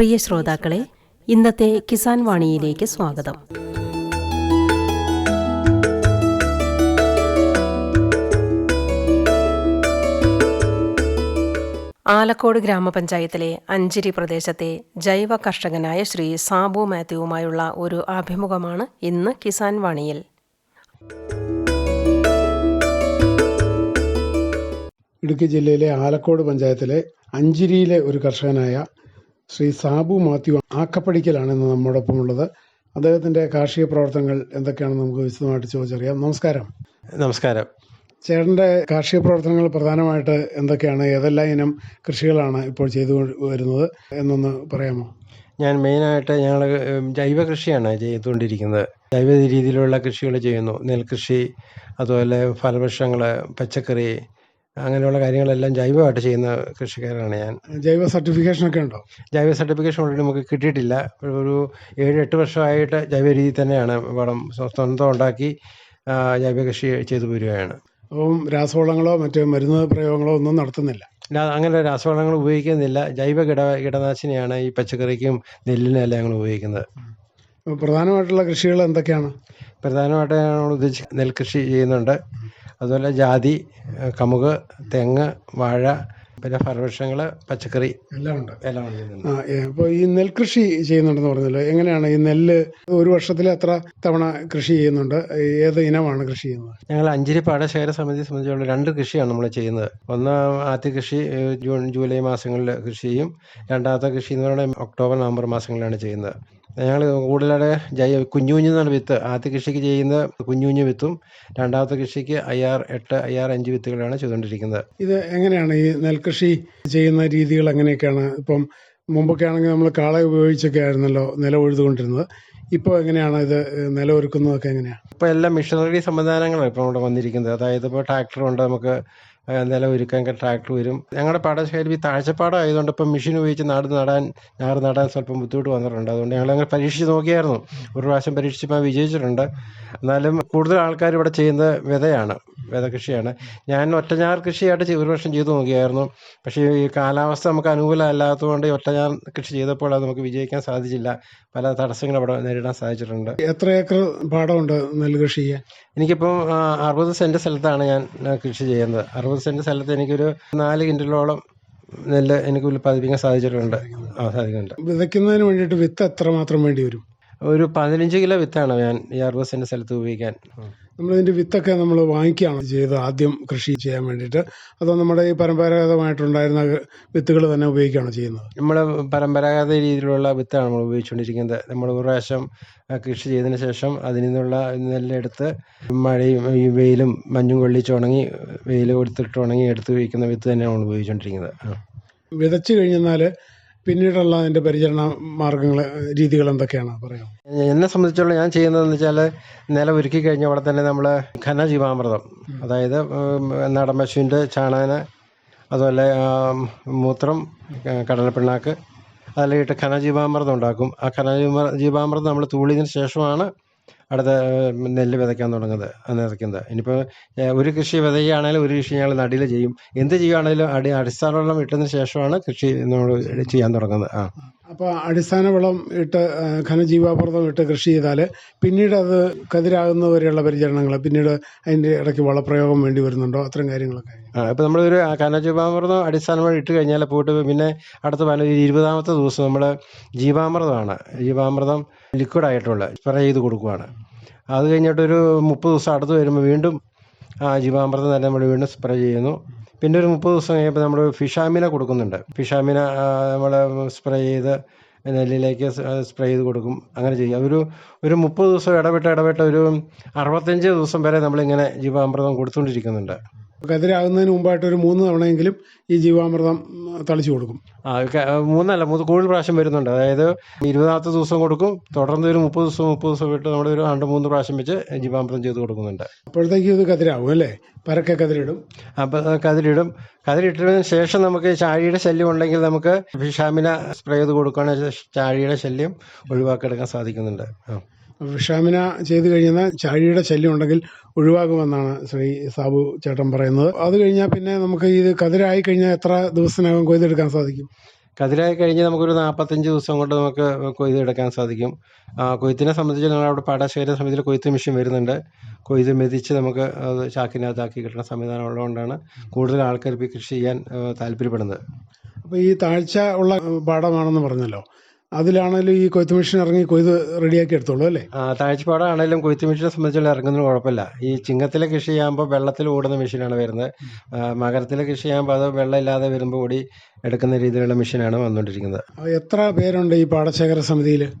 പ്രിയ ശ്രോതാക്കളെ ഇന്നത്തെ കിസാൻ വാണിയിലേക്ക് സ്വാഗതം. ആലക്കോട് ഗ്രാമപഞ്ചായത്തിലെ അഞ്ചിരി പ്രദേശത്തെ ജൈവ കർഷകനായ ശ്രീ സാബു മാത്യുവുമായുള്ള ഒരു അഭിമുഖമാണ് ഇന്ന് കിസാൻ വാണിയിൽ. ഇടുക്കി ജില്ലയിലെ ആലക്കോട് പഞ്ചായത്തിലെ അഞ്ചിരിയിലെ ഒരു കർഷകനായ ശ്രീ സാബു മാത്യു ആക്കപ്പടിക്കലാണ് ഇന്ന് നമ്മോടൊപ്പം ഉള്ളത് അദ്ദേഹത്തിന്റെ കാർഷിക പ്രവർത്തനങ്ങൾ എന്തൊക്കെയാണെന്ന് നമുക്ക് വിശദമായിട്ട് ചോദിച്ചറിയാം. നമസ്കാരം. നമസ്കാരം. ചേട്ടന്റെ കാർഷിക പ്രവർത്തനങ്ങൾ പ്രധാനമായിട്ട് എന്തൊക്കെയാണ്? ഏതെല്ലാം ഇനം കൃഷികളാണ് ഇപ്പോൾ ചെയ്തു വരുന്നത്? എന്നൊന്ന് പറയാമോ? ഞാൻ മെയിനായിട്ട് ഞങ്ങൾ ജൈവ കൃഷിയാണ് ചെയ്തുകൊണ്ടിരിക്കുന്നത്. ജൈവ രീതിയിലുള്ള കൃഷികൾ ചെയ്യുന്നു. നെൽകൃഷി അതുപോലെ ഫലവൃക്ഷങ്ങൾ പച്ചക്കറി അങ്ങനെയുള്ള കാര്യങ്ങളെല്ലാം ജൈവമായിട്ട് ചെയ്യുന്ന കൃഷിക്കാരാണ് ഞാൻ. ജൈവ സർട്ടിഫിക്കേഷൻ ഒക്കെ ഉണ്ടോ? ജൈവ സർട്ടിഫിക്കേഷൻ ഓൾറെഡി നമുക്ക് കിട്ടിയിട്ടില്ല. ഒരു ഏഴ് എട്ട് വർഷമായിട്ട് ജൈവ രീതിയിൽ തന്നെയാണ് വളം സ്വ- സ്വന്തം ഉണ്ടാക്കി ജൈവ കൃഷി ചെയ്തു പോരുകയാണ്. അപ്പം രാസവളങ്ങളോ മറ്റ് മരുന്ന് പ്രയോഗങ്ങളോ ഒന്നും നടത്തുന്നില്ല? അങ്ങനെ രാസവളങ്ങൾ ഉപയോഗിക്കുന്നില്ല. ജൈവ കിട കീടനാശിനിയാണ് ഈ പച്ചക്കറിക്കും നെല്ലിനും എല്ലാം ഞങ്ങൾ ഉപയോഗിക്കുന്നത്. പ്രധാനമായിട്ടുള്ള കൃഷികൾ എന്തൊക്കെയാണ്? പ്രധാനമായിട്ട് ഞാൻ ഉദ്ദേശിച്ച് നെൽകൃഷി ചെയ്യുന്നുണ്ട്. അതുപോലെ ജാതി കമുക് തെങ്ങ് വാഴ പിന്നെ ഫലവൃക്ഷങ്ങൾ പച്ചക്കറി എല്ലാം ഉണ്ട്. എല്ലാം ഉണ്ട്. ആ അപ്പോൾ ഈ നെൽകൃഷി ചെയ്യുന്നുണ്ടെന്ന് പറഞ്ഞല്ലോ. എങ്ങനെയാണ് ഈ നെല്ല് ഒരു വർഷത്തിൽ എത്ര തവണ കൃഷി ചെയ്യുന്നുണ്ട്? ഏത് ഇനമാണ് കൃഷി ചെയ്യുന്നത്? ഞങ്ങൾ അഞ്ചിരി പാടശേഖര സമിതി സംബന്ധിച്ചുള്ള രണ്ട് കൃഷിയാണ് നമ്മൾ ചെയ്യുന്നത്. ഒന്ന് ആദ്യ കൃഷി ജൂൺ ജൂലൈ മാസങ്ങളിൽ കൃഷി ചെയ്യും. രണ്ടാമത്തെ കൃഷി എന്ന് പറയുന്നത് ഒക്ടോബർ നവംബർ മാസങ്ങളിലാണ് ചെയ്യുന്നത്. ഞങ്ങൾ കൂടുതലായിട്ട് ജൈവ കുഞ്ഞു കുഞ്ഞു എന്നാണ് വിത്ത്. ആദ്യ കൃഷിക്ക് ചെയ്യുന്ന കുഞ്ഞു കുഞ്ഞു വിത്തും രണ്ടാമത്തെ കൃഷിക്ക് അയ്യാർ എട്ട് അയ്യാർ അഞ്ച് വിത്തുകളാണ് ചെയ്തുകൊണ്ടിരിക്കുന്നത്. ഇത് എങ്ങനെയാണ് ഈ നെൽകൃഷി ചെയ്യുന്ന രീതികൾ എങ്ങനെയൊക്കെയാണ്? ഇപ്പം മുമ്പൊക്കെ ആണെങ്കിൽ നമ്മൾ കാള ഉപയോഗിച്ചൊക്കെ ആയിരുന്നല്ലോ നില ഉഴുതുകൊണ്ടിരുന്നത്. ഇപ്പോൾ എങ്ങനെയാണ് ഇത് നില ഒരുക്കുന്നതൊക്കെ എങ്ങനെയാണ്? ഇപ്പോൾ എല്ലാം മിഷനറി സംവിധാനങ്ങളാണ് ഇപ്പോൾ ഇവിടെ വന്നിരിക്കുന്നത്. അതായത് ഇപ്പോൾ ട്രാക്ടർ ഉണ്ട് നമുക്ക് നിലം ഒരുക്കാൻ ട്രാക്ടർ വരും. ഞങ്ങളുടെ പാടശേഖരം ഈ താഴ്ചപ്പാടം ആയതുകൊണ്ട് ഇപ്പം മെഷീൻ ഉപയോഗിച്ച് നാട് നടാൻ ഞാറ് നടാൻ സ്വല്പം ബുദ്ധിമുട്ട് വന്നിട്ടുണ്ട്. അതുകൊണ്ട് ഞങ്ങൾ അങ്ങനെ പരീക്ഷിച്ച് നോക്കിയായിരുന്നു. ഒരു പ്രാവശ്യം പരീക്ഷിച്ചപ്പോൾ വിജയിച്ചിട്ടുണ്ട്. എന്നാലും കൂടുതൽ ആൾക്കാർ ഇവിടെ ചെയ്യുന്നത് വിതയാണ് വിത കൃഷിയാണ് ഞാൻ ഒറ്റഞ്ഞാർ കൃഷിയായിട്ട് ഒരു വർഷം ചെയ്തു നോക്കിയായിരുന്നു. പക്ഷേ ഈ കാലാവസ്ഥ നമുക്ക് അനുകൂലമല്ലാത്തതുകൊണ്ട് ഒറ്റഞ്ഞാർ കൃഷി ചെയ്തപ്പോൾ അത് നമുക്ക് വിജയിക്കാൻ സാധിച്ചില്ല. പല തടസ്സങ്ങൾ അവിടെ നേരിടാൻ സാധിച്ചിട്ടുണ്ട്. എത്ര ഏക്കർ പാടമുണ്ട് നെൽകൃഷി ചെയ്യാൻ? എനിക്കിപ്പം ആ, അറുപത് സെന്റ് സ്ഥലത്താണ് ഞാൻ കൃഷി ചെയ്യുന്നത്. അറുപത് സെന്റ് സ്ഥലത്ത് എനിക്കൊരു നാല് കിൻഡലോളം നെല്ല് എനിക്ക് ഉൽപ്പാദിപ്പിക്കാൻ സാധിച്ചിട്ടുണ്ട്. ആ സാധിക്കുന്നുണ്ട്. വിതയ്ക്കുന്നതിന് വേണ്ടിയിട്ട് വിത്ത് എത്രമാത്രം വേണ്ടി വരും? ഒരു പതിനഞ്ച് കിലോ വിത്താണ് ഞാൻ ഈ അറുപത് സെന്റ് സ്ഥലത്ത് ഉപയോഗിക്കാൻ. നമ്മളിതിന്റെ വിത്തൊക്കെ നമ്മൾ വാങ്ങിക്കുകയാണ് ചെയ്തത് ആദ്യം കൃഷി ചെയ്യാൻ വേണ്ടിയിട്ട്. അതോ നമ്മുടെ ഈ പരമ്പരാഗതമായിട്ടുണ്ടായിരുന്ന വിത്തുകൾ തന്നെ ഉപയോഗിക്കുകയാണ് ചെയ്യുന്നത്? നമ്മൾ പരമ്പരാഗത രീതിയിലുള്ള വിത്താണ് നമ്മൾ ഉപയോഗിച്ചുകൊണ്ടിരിക്കുന്നത്. നമ്മൾ ഒരു പ്രാവശ്യം കൃഷി ചെയ്തതിന് ശേഷം അതിൽ നിന്നുള്ള നെല്ലെടുത്ത് മഴയും ഈ വെയിലും മഞ്ഞും കൊള്ളിച്ച് ഉണങ്ങി വെയിൽ കൊടുത്തിട്ട് ഉണങ്ങി എടുത്ത് ഉപയോഗിക്കുന്ന വിത്ത് തന്നെയാണ് നമ്മൾ ഉപയോഗിച്ചുകൊണ്ടിരിക്കുന്നത്. വിതച്ച് കഴിഞ്ഞെന്നാൽ പിന്നീടുള്ള അതിന്റെ പരിചരണ മാർഗങ്ങൾ രീതികൾ എന്തൊക്കെയാണ്? പറയാം. എന്നെ സംബന്ധിച്ചുള്ള ഞാൻ ചെയ്യുന്നതെന്ന് വെച്ചാൽ നിലം ഒരുക്കി കഴിഞ്ഞ അവിടെ തന്നെ നമ്മൾ ഘനജീവാമൃതം. അതായത് നാടൻ പശുവിന്റെ ചാണാന അതുപോലെ മൂത്രം കടലപ്പിണ്ണാക്ക് അതെല്ലാം ഇട്ട് ഘനജീവാമൃതം ഉണ്ടാക്കും. ആ ഘനജീവ ജീവാമൃതം നമ്മൾ തൂളിയതിന് ശേഷമാണ് അടുത്ത നെല്ല് വിതയ്ക്കാൻ തുടങ്ങുന്നത് അന്ന് വിതയ്ക്കുന്നത് ഇനിയിപ്പോൾ ഒരു കൃഷി വിതയ്ക്കുകയാണെങ്കിലും ഒരു കൃഷി ഞങ്ങൾ നടിയിൽ ചെയ്യും. എന്ത് ചെയ്യുകയാണെങ്കിലും അടി അടിസ്ഥാനം ഇട്ടതിന് ശേഷമാണ് കൃഷി നമ്മൾ ചെയ്യാൻ തുടങ്ങുന്നത്. ആ. അപ്പോൾ അടിസ്ഥാന വളം ഇട്ട് ഖനജീവാമൃതം ഘനജീവാമൃതം ഇട്ട് കൃഷി ചെയ്താൽ പിന്നീട് അത് കതിരാകുന്നവരെയുള്ള പരിചരണങ്ങൾ പിന്നീട് അതിന്റെ ഇടയ്ക്ക് വളപ്രയോഗം വേണ്ടി വരുന്നുണ്ടോ? അത്തരം കാര്യങ്ങളൊക്കെ. ആ ഇപ്പം നമ്മളൊരു കനജീവാമൃതം അടിസ്ഥാനമായി ഇട്ട് കഴിഞ്ഞാൽ പോയിട്ട് പിന്നെ അടുത്ത പല ഇരുപതാമത്തെ ദിവസം നമ്മൾ ജീവാമൃതമാണ്. ജീവാമൃതം ലിക്വിഡ് ആയിട്ടുള്ള സ്പ്രേ ചെയ്ത് കൊടുക്കുവാണ്. അത് കഴിഞ്ഞിട്ടൊരു മുപ്പത് ദിവസം അടുത്ത് വരുമ്പോൾ വീണ്ടും ആ ജീവാമൃതം തന്നെ നമ്മൾ വീണ്ടും സ്പ്രേ ചെയ്യുന്നു. പിന്നെ ഒരു മുപ്പത് ദിവസം കഴിയുമ്പോൾ നമ്മൾ ഫിഷാമിന കൊടുക്കുന്നുണ്ട്. ഫിഷാമിന നമ്മൾ സ്പ്രേ ചെയ്ത് നെല്ലിലേക്ക് സ്പ്രേ ചെയ്ത് കൊടുക്കും. അങ്ങനെ ചെയ്യും. ഒരു ഒരു മുപ്പത് ദിവസം ഇടവിട്ട് ഇടവിട്ട് ഒരു അറുപത്തഞ്ച് ദിവസം വരെ നമ്മളിങ്ങനെ ജീവാമൃതം കൊടുത്തുകൊണ്ടിരിക്കുന്നുണ്ട്. കതിരാകുന്നതിന് മുമ്പായിട്ട് ഒരു മൂന്ന് തവണയെങ്കിലും ഈ ജീവാമൃതം തളിച്ചു കൊടുക്കും. ആ മൂന്നല്ല മൂന്ന് കൂടുതൽ പ്രാവശ്യം വരുന്നുണ്ട്. അതായത് ഇരുപതാമത്തെ ദിവസം കൊടുക്കും തുടർന്ന് ഒരു മുപ്പത് ദിവസം മുപ്പത് ദിവസം വിട്ട് നമ്മൾ ഒരു രണ്ട് മൂന്ന് പ്രാവശ്യം വെച്ച് ജീവാമൃതം ചെയ്ത് കൊടുക്കുന്നുണ്ട്. അപ്പോഴത്തേക്കും ഇത് കതിരാകും അല്ലേ? പരക്കെ കതിരിടും. അപ്പോൾ കതിരിടും. കതിരിട്ടതിന് ശേഷം നമുക്ക് ചാഴിയുടെ ശല്യം ഉണ്ടെങ്കിൽ നമുക്ക് വിഷാമിന സ്പ്രേ ചെയ്ത് കൊടുക്കുകയാണെങ്കിൽ ചാഴിയുടെ ശല്യം ഒഴിവാക്കിയെടുക്കാൻ സാധിക്കുന്നുണ്ട്. ആ. വിഷാമിന ചെയ്തു കഴിഞ്ഞാൽ ചാഴിയുടെ ശല്യം ഉണ്ടെങ്കിൽ ഒഴിവാകുമെന്നാണ് ശ്രീ സാബു ചേട്ടൻ പറയുന്നത്. അത് കഴിഞ്ഞാൽ പിന്നെ നമുക്ക് ഇത് കതിരായി കഴിഞ്ഞാൽ എത്ര ദിവസത്തിനകം കൊയ്തെടുക്കാൻ സാധിക്കും? കതിരായി കഴിഞ്ഞ് നമുക്കൊരു നാൽപ്പത്തഞ്ച് ദിവസം കൊണ്ട് നമുക്ക് കൊയ്തെടുക്കാൻ സാധിക്കും. കൊയ്ത്തിനെ സംബന്ധിച്ച് ഞങ്ങൾ അവിടെ പാടശേഖര സമിതിയിൽ കൊയ്ത്ത് മെഷീൻ വരുന്നുണ്ട്. കൊയ്ത് മെതിച്ച് നമുക്ക് അത് ചാക്കിനകത്താക്കി കിട്ടുന്ന സംവിധാനം ഉള്ളതുകൊണ്ടാണ് കൂടുതൽ ആൾക്കാർ ഇപ്പോൾ കൃഷി ചെയ്യാൻ താല്പര്യപ്പെടുന്നത്. അപ്പോൾ ഈ താഴ്ച ഉള്ള പാടമാണെന്ന് പറഞ്ഞല്ലോ. അതിലാണെങ്കിലും ഈ കൊയ്ത്ത് മെഷീൻ ഇറങ്ങി കൊയ്ത് റെഡിയാക്കി എടുത്തോളൂ അല്ലേ? ആ, താഴ്ചപ്പാടാണെങ്കിലും കൊയ്ത്ത് മെഷീനെ സംബന്ധിച്ചുള്ള ഇറങ്ങുന്നതിന് കുഴപ്പമില്ല. ഈ ചിങ്ങത്തിലെ കൃഷി ചെയ്യുമ്പോൾ വെള്ളത്തിൽ ഓടുന്ന മെഷീനാണ് വരുന്നത്. മകരത്തിലെ കൃഷി ചെയ്യുമ്പോൾ അത് വെള്ളമില്ലാതെ വരുമ്പോൾ ഓടി എടുക്കുന്ന രീതിയിലുള്ള മെഷീനാണ് വന്നുകൊണ്ടിരിക്കുന്നത്. എത്ര പേരുണ്ട് ഈ പാടശേഖര സമിതിയിൽ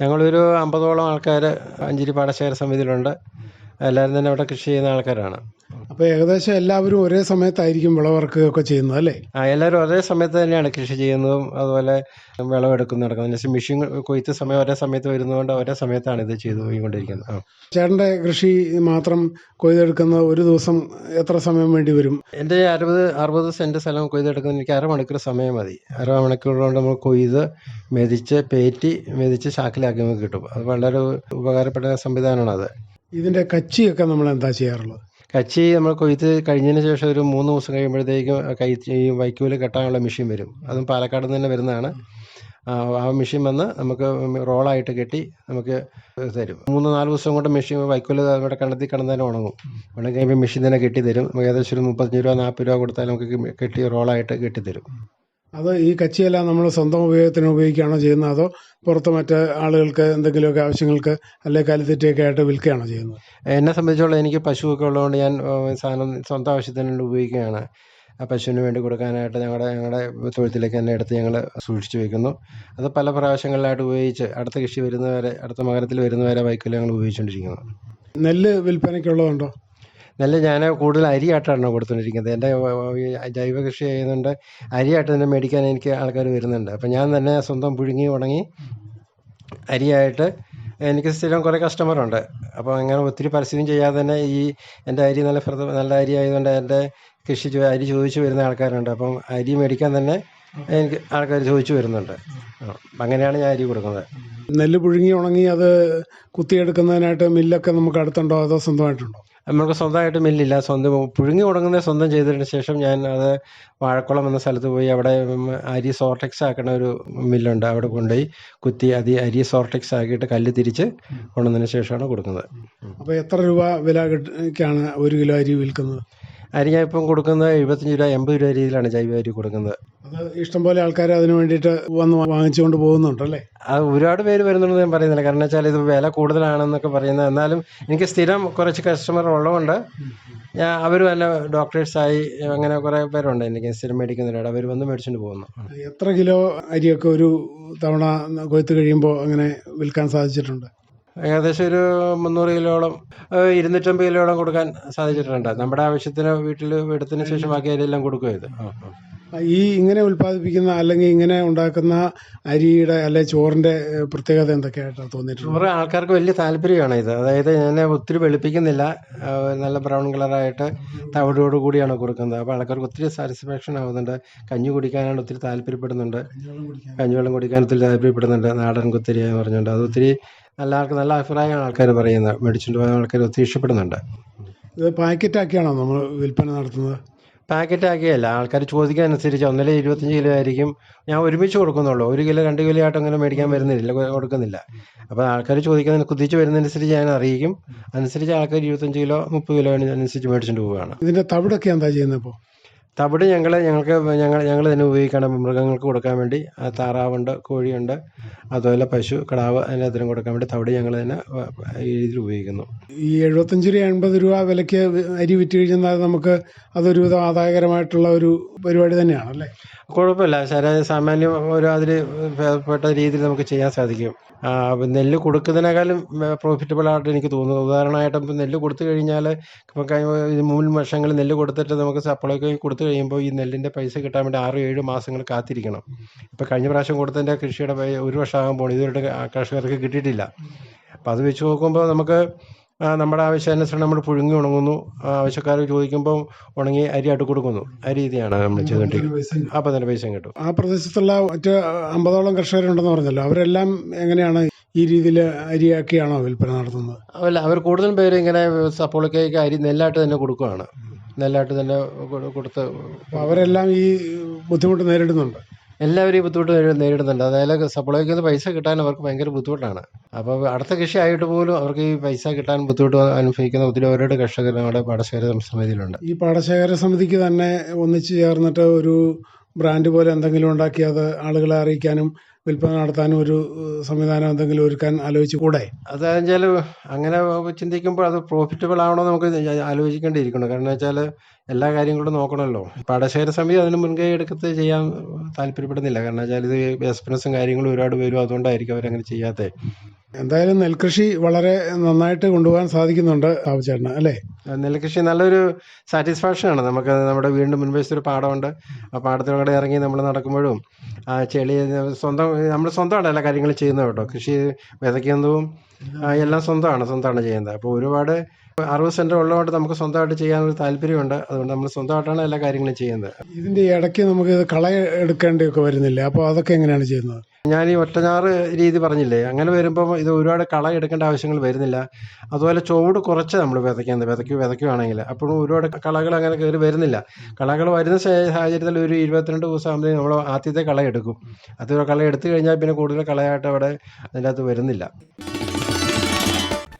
ഞങ്ങളൊരു അമ്പതോളം ആൾക്കാർ അഞ്ചിരി പാടശേഖര സമിതിയിലുണ്ട്. എല്ലാവരും തന്നെ അവിടെ കൃഷി ചെയ്യുന്ന ആൾക്കാരാണ്. അപ്പോൾ ഏകദേശം എല്ലാവരും ഒരേ സമയത്തായിരിക്കും വിളവിറക്കുകയൊക്കെ ചെയ്യുന്നത് അല്ലേ? ആ എല്ലാവരും ഒരേ സമയത്ത് തന്നെയാണ് കൃഷി ചെയ്യുന്നതും അതുപോലെ വിളവെടുക്കുന്ന നടക്കുന്നത്. മെഷീൻ കൊയ്ത്ത് സമയം ഒരേ സമയത്ത് വരുന്നതുകൊണ്ട് ഒരേ സമയത്താണ് ഇത് ചെയ്തു പോയിക്കൊണ്ടിരിക്കുന്നത്. ചേട്ടന്റെ ചേട്ടന്റെ കൃഷി മാത്രം കൊയ്തെടുക്കുന്ന ഒരു ദിവസം എത്ര സമയം വേണ്ടി വരും? എന്റെ അറുപത് അറുപത് സെന്റ് സ്ഥലം കൊയ്തെടുക്കുന്ന എനിക്ക് അരമണിക്കൂർ സമയം മതി. അരമണിക്കൂർ കൊണ്ട് നമ്മൾ കൊയ്ത് മെതിച്ച് പേറ്റി മെതിച്ച് ചാക്കിലാക്കി നമുക്ക് കിട്ടും. അത് വളരെ ഉപകാരപ്പെട്ട സംവിധാനമാണ് അത് ഇതിന്റെ കച്ചിയൊക്കെ നമ്മൾ എന്താ ചെയ്യാറുള്ളത്? കച്ചി നമ്മൾ കൊയ്ത്ത് കഴിഞ്ഞതിന് ശേഷം ഒരു മൂന്ന് ദിവസം കഴിയുമ്പോഴത്തേക്കും കൈ വൈക്കോൽ കെട്ടാനുള്ള മെഷീൻ വരും. അതും പാലക്കാട് നിന്ന് തന്നെ വരുന്നതാണ്. ആ, മെഷീൻ വന്ന് നമുക്ക് റോളായിട്ട് കെട്ടി നമുക്ക് തരും. മൂന്ന് നാല് ദിവസം കൊണ്ട് മെഷീൻ വൈക്കോൽ നമ്മുടെ കണ്ടെത്തി കിടന്ന് തന്നെ ഉണങ്ങും. ഉണങ്ങി കഴിയുമ്പോൾ മെഷീൻ തന്നെ കെട്ടി തരും ഏകദേശം ഒരു മുപ്പത്തഞ്ച് രൂപ നാൽപ്പത് രൂപ കൊടുത്താൽ നമുക്ക് കെട്ടി റോളായിട്ട് കെട്ടി തരും അത് ഈ കച്ചിയെല്ലാം നമ്മൾ സ്വന്തം ഉപയോഗത്തിന് ഉപയോഗിക്കുകയാണോ ചെയ്യുന്നത്? അതോ പുറത്ത് മറ്റ് ആളുകൾക്ക് എന്തെങ്കിലുമൊക്കെ ആവശ്യങ്ങൾക്ക് അല്ലെങ്കിൽ കാലിത്തീറ്റയൊക്കെ ആയിട്ട് വിൽക്കുകയാണോ ചെയ്യുന്നത്? എന്നെ സംബന്ധിച്ചോളം എനിക്ക് പശുവൊക്കെ ഉള്ളതുകൊണ്ട് ഞാൻ സാധനം സ്വന്തം ആവശ്യത്തിന് വേണ്ടി ഉപയോഗിക്കുകയാണ്. ആ പശുവിന് വേണ്ടി കൊടുക്കാനായിട്ട് ഞങ്ങളുടെ ഞങ്ങളുടെ തൊഴുത്തിലേക്ക് തന്നെ എടുത്ത് ഞങ്ങൾ സൂക്ഷിച്ചു വെക്കുന്നു. അത് പല പ്രാവശ്യങ്ങളിലായിട്ട് ഉപയോഗിച്ച് അടുത്ത കൃഷി വരുന്നവരെ അടുത്ത മകരത്തിൽ വരുന്നവരെ വൈക്കോൽ ഞങ്ങൾ ഉപയോഗിച്ചുകൊണ്ടിരിക്കുന്നു നെല്ല് വിൽപ്പനയ്ക്കുള്ളതുണ്ടോ നെല്ല് ഞാൻ കൂടുതൽ അരിയായിട്ടാണ് കൊടുത്തുകൊണ്ടിരിക്കുന്നത്. എന്റെ ജൈവ കൃഷി ചെയ്യുന്നുണ്ട്. അരിയായിട്ട് തന്നെ മേടിക്കാൻ എനിക്ക് ആൾക്കാർ വരുന്നുണ്ട്. അപ്പം ഞാൻ തന്നെ സ്വന്തം പുഴുങ്ങി ഉണങ്ങി അരിയായിട്ട് എനിക്ക് സ്ഥിരം കുറേ കസ്റ്റമറുണ്ട് അപ്പോൾ അങ്ങനെ ഒത്തിരി പരസ്യം ചെയ്യാതെ തന്നെ ഈ എന്റെ അരി നല്ല ഫ്രദ നല്ല അരി ആയതുകൊണ്ട് എന്റെ കൃഷി അരി ചോദിച്ചു വരുന്ന ആൾക്കാരുണ്ട്. അപ്പം അരി മേടിക്കാൻ തന്നെ എനിക്ക് ആൾക്കാർ ചോദിച്ചു വരുന്നുണ്ട്. അങ്ങനെയാണ് ഞാൻ അരി കൊടുക്കുന്നത്. നെല്ല് പുഴുങ്ങി ഉണങ്ങി അത് കുത്തിയെടുക്കുന്നതിനായിട്ട് മില്ലൊക്കെ നമുക്ക് അടുത്തുണ്ടോ? അതോ സ്വന്തമായിട്ടുണ്ടോ? നമുക്ക് സ്വന്തമായിട്ട് മില്ലില്ല. സ്വന്തം പുഴുങ്ങി തുടങ്ങുന്നത് സ്വന്തം ചെയ്തതിന് ശേഷം ഞാൻ അത് വാഴക്കുളം എന്ന സ്ഥലത്ത് പോയി അവിടെ അരി സോർട്ടെക്സ് ആക്കുന്ന ഒരു മില്ലുണ്ട് അവിടെ കൊണ്ടുപോയി കുത്തി അതി അരി സോർട്ടെക്സ് ആക്കിയിട്ട് കല്ല് തിരിച്ച് കൊണ്ടുവന്നതിന് ശേഷമാണ് കൊടുക്കുന്നത്. അപ്പോൾ എത്ര രൂപ വില കിട്ടാണ് ഒരു കിലോ അരി വിൽക്കുന്നത്? അരി ഞാൻ ഇപ്പം കൊടുക്കുന്നത് എഴുപത്തഞ്ച് രൂപ എൺപത് രൂപ രീതിയിലാണ് ജൈവ അരി കൊടുക്കുന്നത്. അത് ഇഷ്ടംപോലെ ആൾക്കാർ അതിന് വേണ്ടിയിട്ട് വന്ന് വാങ്ങിച്ചുകൊണ്ട് പോകുന്നുണ്ടല്ലേ അത് ഒരുപാട് പേര് വരുന്നുണ്ടെന്ന് ഞാൻ പറയുന്നില്ല. കാരണം വെച്ചാൽ ഇത് വില കൂടുതലാണെന്നൊക്കെ പറയുന്നത്. എന്നാലും എനിക്ക് സ്ഥിരം കുറച്ച് കസ്റ്റമർ ഉള്ളതുകൊണ്ട് ഞാൻ അവർ തന്നെ ഡോക്ടേഴ്സായി അങ്ങനെ കുറേ പേരുണ്ട് എനിക്ക് സ്ഥിരം മേടിക്കുന്നവരോട്. അവർ വന്ന് മേടിച്ചുകൊണ്ട് പോകുന്നു. എത്ര കിലോ അരിയൊക്കെ ഒരു തവണ കൊയ്ത്ത് കഴിയുമ്പോൾ അങ്ങനെ വിൽക്കാൻ സാധിച്ചിട്ടുണ്ട്? ഏകദേശം ഒരു മുന്നൂറ് കിലോളം ഏഹ് ഇരുന്നൂറ്റമ്പത് കിലോളം കൊടുക്കാൻ സാധിച്ചിട്ടുണ്ട്. നമ്മുടെ ആവശ്യത്തിന് വീട്ടിൽ എടുത്തതിന് ശേഷം ബാക്കി അരിയെല്ലാം കൊടുക്കുക ഇത്. ഈ ഇങ്ങനെ ഉൽപ്പാദിപ്പിക്കുന്ന അല്ലെങ്കിൽ ഇങ്ങനെ ഉണ്ടാക്കുന്ന അരിയുടെ അല്ലെ ചോറിന്റെ പ്രത്യേകത എന്തൊക്കെയായിട്ടാണ് തോന്നിയിട്ടുള്ളത്? കുറേ ആൾക്കാർക്ക് വലിയ താല്പര്യമാണ് ഇത്. അതായത് ഞാൻ ഒത്തിരി വെളുപ്പിക്കുന്നില്ല. നല്ല ബ്രൗൺ കളറായിട്ട് തവിടോട് കൂടിയാണ് കൊടുക്കുന്നത്. അപ്പോൾ ആൾക്കാർക്ക് ഒത്തിരി സാറ്റിസ്ഫാക്ഷൻ ആവുന്നുണ്ട്. കഞ്ഞി കുടിക്കാനാണ് ഒത്തിരി താല്പര്യപ്പെടുന്നുണ്ട്. കഞ്ഞിവെള്ളം കുടിക്കാൻ ഒത്തിരി താല്പര്യപ്പെടുന്നുണ്ട്. നാടൻ കുത്തിരി എന്ന് പറഞ്ഞുകൊണ്ട്. അത് ഒത്തിരി നല്ല ആൾക്ക് നല്ല അഭിപ്രായമാണ് ആൾക്കാർ പറയുന്നത് മേടിച്ചുകൊണ്ട് പോയ ആൾക്കാർ ഒത്തിരി ഇഷ്ടപ്പെടുന്നുണ്ട്. ഇത് പാക്കറ്റാക്കിയാണോ നമ്മൾ വിൽപ്പന നടത്തുന്നത്? പാക്കറ്റാക്കിയല്ല ആൾക്കാർ ചോദിക്കാനനുസരിച്ച് ഒന്നര ഇരുപത്തഞ്ച് കിലോ ആയിരിക്കും. ഞാൻ ഒരുമിച്ച് കൊടുക്കുന്നുള്ളൂ. ഒരു കിലോ രണ്ട് കിലോ ആയിട്ട് അങ്ങനെ മേടിക്കാൻ വരുന്നില്ല കൊടുക്കുന്നില്ല. അപ്പോൾ ആൾക്കാർ ചോദിക്കുന്നതിന് കുതിച്ച് വരുന്നതനുസരിച്ച് ഞാൻ അറിയിക്കും. അനുസരിച്ച് ആൾക്കാർ ഇരുപത്തഞ്ച് കിലോ മുപ്പത് കിലോ അനുസരിച്ച് മേടിച്ചുകൊണ്ട് പോവുകയാണ്. ഇതിന്റെ തവിടൊക്കെ എന്താ ചെയ്യുന്നത് ഇപ്പോൾ തവിട് ഞങ്ങൾ ഞങ്ങൾക്ക് ഞങ്ങൾ ഞങ്ങൾ തന്നെ ഉപയോഗിക്കണം. മൃഗങ്ങൾക്ക് കൊടുക്കാൻ വേണ്ടി. താറാവുണ്ട് കോഴിയുണ്ട് അതുപോലെ പശു കിടാവ് എല്ലാത്തിനും കൊടുക്കാൻ വേണ്ടി തവിട് ഞങ്ങൾ തന്നെ ഇതിൽ ഈ രീതിയിൽ ഉപയോഗിക്കുന്നു. ഈ എഴുപത്തഞ്ച് രൂപ എൺപത് രൂപ വിലയ്ക്ക് അരി വിറ്റ് കഴിഞ്ഞാൽ നമുക്ക് അതൊരുവിധം ആദായകരമായിട്ടുള്ള ഒരു പരിപാടി തന്നെയാണ് അല്ലേ? കുഴപ്പമില്ല. ശരാ സാമാന്യം ഒരു അതിൽ ഭേദപ്പെട്ട രീതിയിൽ നമുക്ക് ചെയ്യാൻ സാധിക്കും. നെല്ല് കൊടുക്കുന്നതിനേക്കാളും പ്രോഫിറ്റബിൾ ആയിട്ട് എനിക്ക് തോന്നുന്നു ഉദാഹരണമായിട്ട് ഇപ്പം നെല്ല് കൊടുത്തു കഴിഞ്ഞാൽ ഇപ്പം കഴിഞ്ഞ മൂന്ന് വർഷങ്ങളിൽ നെല്ല് കൊടുത്തിട്ട് നമുക്ക് സപ്ലൈക്ക് കൊടുത്തു കഴിയുമ്പോൾ ഈ നെല്ലിന്റെ പൈസ കിട്ടാൻ വേണ്ടി ആറ് ഏഴ് മാസങ്ങൾ കാത്തിരിക്കണം. ഇപ്പം കഴിഞ്ഞ പ്രാവശ്യം കൊടുത്തതിന്റെ കൃഷിയുടെ ഒരു വർഷമാകുമ്പോൾ ഇതുവരെ കർഷകർക്ക് കിട്ടിയിട്ടില്ല. അപ്പോൾ അത് വെച്ച് നോക്കുമ്പോൾ നമുക്ക് നമ്മുടെ ആവശ്യാനുസരണം നമ്മൾ പുഴുങ്ങി ഉണങ്ങുന്നു. ആവശ്യക്കാർ ചോദിക്കുമ്പോൾ ഉണങ്ങി അരി ആയിട്ട് കൊടുക്കുന്നു. ആ രീതിയാണ് നമ്മൾ ചെയ്തുകൊണ്ടിരിക്കുന്നത്. അപ്പം തന്നെ പൈസ കിട്ടും. ആ പ്രദേശത്തുള്ള മറ്റ് അമ്പതോളം കർഷകരുണ്ടെന്ന് പറഞ്ഞല്ലോ. അവരെല്ലാം എങ്ങനെയാണ് ഈ രീതിയിൽ അരിയാക്കിയാണോ വിൽപ്പന നടത്തുന്നത്? അല്ല അവർ കൂടുതലും പേര് ഇങ്ങനെ സപ്പോളക്കേക്ക് അരി നെല്ലായിട്ട് തന്നെ കൊടുക്കുകയാണ് നെല്ലായിട്ട് തന്നെ കൊടുത്ത് അവരെല്ലാം ഈ ബുദ്ധിമുട്ട് നേരിടുന്നുണ്ട്. എല്ലാവരും ഈ ബുദ്ധിമുട്ട് നേരിടുന്നുണ്ട്. അതായത് സപ്ലൈക്ക് നിന്ന് പൈസ കിട്ടാൻ അവർക്ക് ഭയങ്കര ബുദ്ധിമുട്ടാണ്. അപ്പോൾ അടുത്ത കൃഷി ആയിട്ട് പോലും അവർക്ക് ഈ പൈസ കിട്ടാൻ ബുദ്ധിമുട്ട് അനുഭവിക്കുന്ന ഒത്തിരി ഓരോ കർഷകർ നമ്മുടെ പാടശേഖര സമിതിയിലുണ്ട്. ഈ പാടശേഖര സമിതിക്ക് തന്നെ ഒന്നിച്ചു ചേർന്നിട്ട് ഒരു ബ്രാൻഡ് പോലെ എന്തെങ്കിലും ഉണ്ടാക്കി അത് ആളുകളെ അറിയിക്കാനും വിൽപ്പന നടത്താനും ഒരു സംവിധാനം എന്തെങ്കിലും ഒരുക്കാൻ ആലോചിച്ച് കൂടെ അതെന്നുവെച്ചാൽ അങ്ങനെ ചിന്തിക്കുമ്പോൾ അത് പ്രോഫിറ്റബിൾ ആവണോ നമുക്ക് ആലോചിക്കേണ്ടിയിരിക്കണം കാരണം വെച്ചാൽ എല്ലാ കാര്യങ്ങളും നോക്കണമല്ലോ പാടശേഖര സമിതി അതിന് മുൻകൈ എടുക്കത്ത് ചെയ്യാൻ താല്പര്യപ്പെടുന്നില്ല. കാരണം വെച്ചാൽ ഇത് എക്സ്പെൻസും കാര്യങ്ങളും ഒരുപാട് വരും അതുകൊണ്ടായിരിക്കും അവരങ്ങനെ ചെയ്യാത്തത് എന്തായാലും നെൽകൃഷി വളരെ നന്നായിട്ട് കൊണ്ടുപോകാൻ സാധിക്കുന്നുണ്ട് ആവശ്യം അല്ലേ? നെൽകൃഷി നല്ലൊരു സാറ്റിസ്ഫാക്ഷൻ ആണ്. നമുക്ക് നമ്മുടെ വീണ്ടും മുൻവശത്തൊരു പാടമുണ്ട്. ആ പാടത്തിലൂടെ ഇറങ്ങി നമ്മൾ നടക്കുമ്പോഴും ആ ചെളി സ്വന്തം നമ്മൾ സ്വന്തമാണ് എല്ലാ കാര്യങ്ങളും ചെയ്യുന്നത് കേട്ടോ. കൃഷി വിതയ്ക്കുന്നതും എല്ലാം സ്വന്തമാണ് സ്വന്തമാണ് ചെയ്യുന്നത്. അപ്പോൾ ഒരുപാട് അറുപത് സെന്റ് ഉള്ളതുകൊണ്ട് നമുക്ക് സ്വന്തമായിട്ട് ചെയ്യാൻ ഒരു താല്പര്യമുണ്ട്. അതുകൊണ്ട് നമ്മൾ സ്വന്തമായിട്ടാണ് എല്ലാ കാര്യങ്ങളും ചെയ്യുന്നത്. ഇതിന്റെ ഇടയ്ക്ക് നമുക്ക് ഇത് കള എടുക്കേണ്ടിയൊക്കെ വരുന്നില്ല? അപ്പോൾ അതൊക്കെ എങ്ങനെയാണ് ചെയ്യുന്നത്? ഞാൻ ഈ ഒറ്റഞ്ഞാറ് രീതി പറഞ്ഞില്ലേ? അങ്ങനെ വരുമ്പോൾ ഇത് ഒരുപാട് കള എടുക്കേണ്ട ആവശ്യങ്ങൾ വരുന്നില്ല. അതുപോലെ ചുവട് കുറച്ച് നമ്മൾ വിതയ്ക്കുന്നത് വിതയ്ക്കും വിതയ്ക്കുകയാണെങ്കിൽ അപ്പോഴും ഒരുപാട് കളകൾ അങ്ങനെ കയറി വരുന്നില്ല. കളകൾ വരുന്ന സാഹചര്യത്തിൽ ഒരു ഇരുപത്തിരണ്ട് ദിവസം ആകുമ്പോൾ നമ്മൾ ആദ്യത്തെ കള എടുക്കും. അത് കള എടുത്തു കഴിഞ്ഞാൽ പിന്നെ കൂടുതൽ കളയായിട്ട് അവിടെ അതിന്റെ അകത്ത് വരുന്നില്ല.